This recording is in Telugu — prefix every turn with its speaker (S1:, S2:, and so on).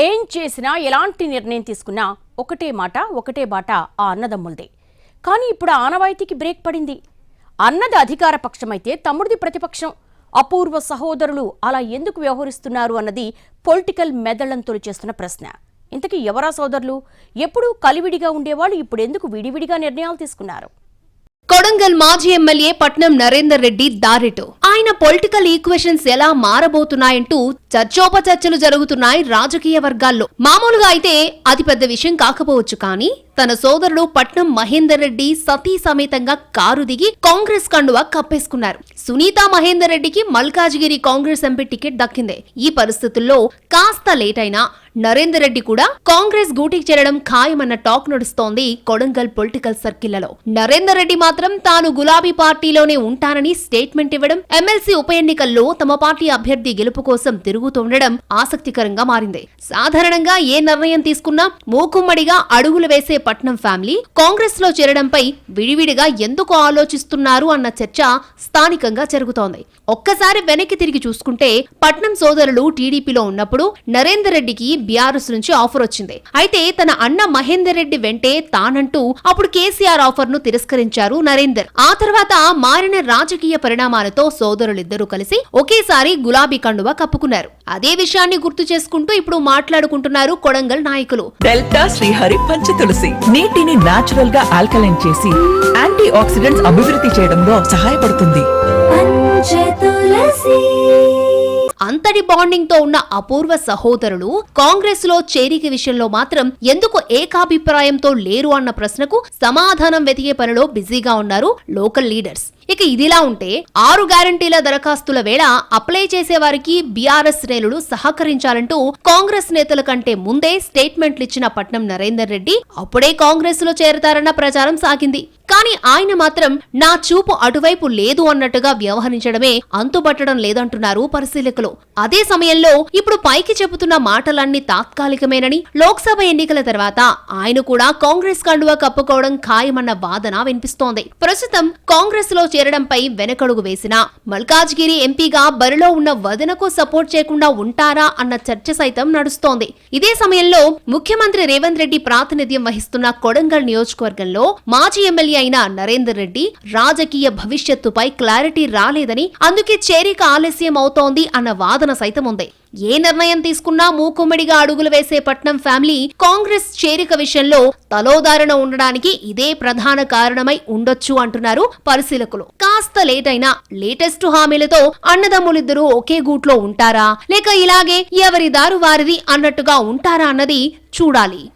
S1: ఏం చేసినా ఎలాంటి నిర్ణయం తీసుకున్నా ఒకటే మాట ఒకటే బాట ఆ అన్నదమ్ములదే. కానీ ఇప్పుడు ఆనవాయితీకి బ్రేక్ పడింది. అన్నది అధికార పక్షమైతే తమ్ముడిది ప్రతిపక్షం. అపూర్వ సహోదరులు అలా ఎందుకు వ్యవహరిస్తున్నారు అన్నది పొలిటికల్ మెదళ్ళను చేస్తున్న ప్రశ్న. ఇంతకీ ఎవరా సోదరులు? ఎప్పుడూ కలివిడిగా ఉండేవాళ్ళు ఇప్పుడు ఎందుకు విడివిడిగా నిర్ణయాలు తీసుకున్నారు?
S2: కొడంగల్ మాజీ ఎమ్మెల్యే పట్నం నరేందర్ రెడ్డి దారిటో. ఆయన పొలిటికల్ ఈక్వేషన్స్ ఎలా మారబోతున్నాయంటూ చర్చోపచర్చలు జరుగుతున్నాయి రాజకీయ వర్గాల్లో. మామూలుగా అయితే అది పెద్ద విషయం కాకపోవచ్చు కానీ తన సోదరుడు పట్నం మహేందర్ రెడ్డి సతీ సమేతంగా కారు దిగి కాంగ్రెస్ కండువా కప్పేసుకున్నారు. సునీత మహేందర్ రెడ్డికి మల్కాజ్గిరి కాంగ్రెస్ ఎంపీ టికెట్ దక్కిందే. ఈ పరిస్థితుల్లో కాస్త లేట్ అయినా నరేందర్ రెడ్డి కూడా కాంగ్రెస్ గూటికి చేరడం ఖాయమన్న టాక్ నడుస్తోంది కొడంగల్ పొలిటికల్ సర్కిళ్ళలో నరేందర్ రెడ్డి మాత్రం తాను గులాబీ పార్టీలోనే ఉంటానని స్టేట్మెంట్ ఇవ్వడం ఎమ్మెల్సీ ఉప ఎన్నికల్లో తమ పార్టీ అభ్యర్థి గెలుపు కోసం తిరుగుతుండడం ఆసక్తికరంగా మారింది. సాధారణంగా ఏ నిర్ణయం తీసుకున్నా మూకుమ్మడిగా అడుగులు వేసే పట్నం ఫ్యామిలీ కాంగ్రెస్లో చేరడంపై విడివిడిగా ఎందుకు ఆలోచిస్తున్నారు అన్న చర్చ స్థానికంగా జరుగుతోంది. ఒక్కసారి వెనక్కి తిరిగి చూసుకుంటే పట్నం సోదరులు టీడీపీలో ఉన్నప్పుడు నరేందర్ రెడ్డికి బీఆర్ఎస్ నుంచి ఆఫర్ వచ్చింది. అయితే తన అన్న మహేందర్ రెడ్డి వెంటే తానంటూ అప్పుడు కేసీఆర్ ఆఫర్ను తిరస్కరించారు నరేందర్. ఆ తర్వాత మారిన రాజకీయ పరిణామాలతో సోదరులిద్దరూ కలిసి ఒకేసారి గులాబీ కండువా కప్పుకున్నారు. అదే విషయాన్ని గుర్తు చేసుకుంటూ ఇప్పుడు మాట్లాడుకుంటున్నారు కొడంగల్ నాయకులు.
S3: డెల్టా శ్రీహరి పంచ తులసి. నీటిని నాచురల్గా ఆల్కలైన్ చేసి యాంటీ ఆక్సిడెంట్స్ అభివృద్ధి చేయడంలో సహాయపడుతుంది.
S2: అంతటి బాండింగ్తో ఉన్న అపూర్వ సహోదరులు కాంగ్రెస్లో చేరిక విషయంలో మాత్రం ఎందుకు ఏకాభిప్రాయంతో లేరు అన్న ప్రశ్నకు సమాధానం వెతికే పనిలో బిజీగా ఉన్నారు లోకల్ లీడర్స్. ఇక ఇదిలా ఉంటే ఆరు గ్యారంటీల దరఖాస్తుల వేళ అప్లై చేసే వారికి బీఆర్ఎస్ శ్రేణులు సహకరించాలంటూ కాంగ్రెస్ నేతల కంటే ముందే స్టేట్మెంట్లు ఇచ్చిన పట్నం నరేందర్ రెడ్డి అప్పుడే కాంగ్రెస్లో చేరతారన్న ప్రచారం సాగింది. కానీ ఆయన మాత్రం నా చూపు అటువైపు లేదు అన్నట్టుగా వ్యవహరించడమే అంతుపట్టడం లేదంటున్నారు పరిశీలకులు. అదే సమయంలో ఇప్పుడు పైకి చెబుతున్న మాటలన్నీ తాత్కాలికమేనని లోక్సభ ఎన్నికల తర్వాత ఆయన కూడా కాంగ్రెస్ కండువా కప్పుకోవడం ఖాయమన్న వాదన వినిపిస్తోంది. ప్రస్తుతం కాంగ్రెస్లో చేరడంపై వెనకడుగు వేసిన. మల్కాజ్గిరి ఎంపీగా బరిలో ఉన్న వదనకు సపోర్ట్ చేయకుండా ఉంటారా అన్న చర్చ సైతం నడుస్తోంది. ఇదే సమయంలో ముఖ్యమంత్రి రేవంత్ రెడ్డి ప్రాతినిధ్యం వహిస్తున్న కొడంగల్ నియోజకవర్గంలో మాజీ ఎమ్మెల్యే అయిన నరేందర్ రెడ్డి రాజకీయ భవిష్యత్తుపై క్లారిటీ రాలేదని అందుకే చేరిక ఆలస్యం అవుతోంది అన్న వాదన సైతం ఉంది. ఏ నిర్ణయం తీసుకున్నా మూకుమ్మడిగా అడుగులు వేసే పట్నం ఫ్యామిలీ కాంగ్రెస్ చేరిక విషయంలో తలోదారణ ఉండడానికి ఇదే ప్రధాన కారణమై ఉండొచ్చు అంటున్నారు పరిశీలకులు. కాస్త లేట్ అయినా లేటెస్ట్ హామీలతో అన్నదమ్ములిద్దరూ ఒకే గూట్లో ఉంటారా? లేక ఇలాగే ఎవరి దారు వారిది అన్నట్టుగా ఉంటారా అన్నది చూడాలి.